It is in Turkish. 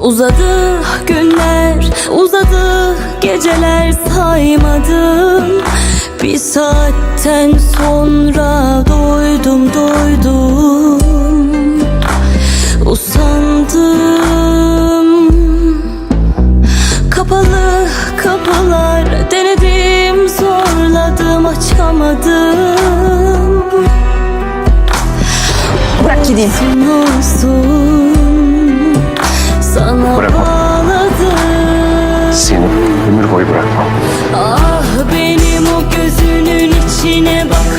Uzadı günler, uzadı geceler saymadım. Bir saatten sonra doydum doydum. Usandım. Kapalı kapılar denedim zorladım açamadım. Bırak gideyim. Nasıl sana bırakmam. Seni ömür boyu bırakmam. Ah benim o gözünün içine bak.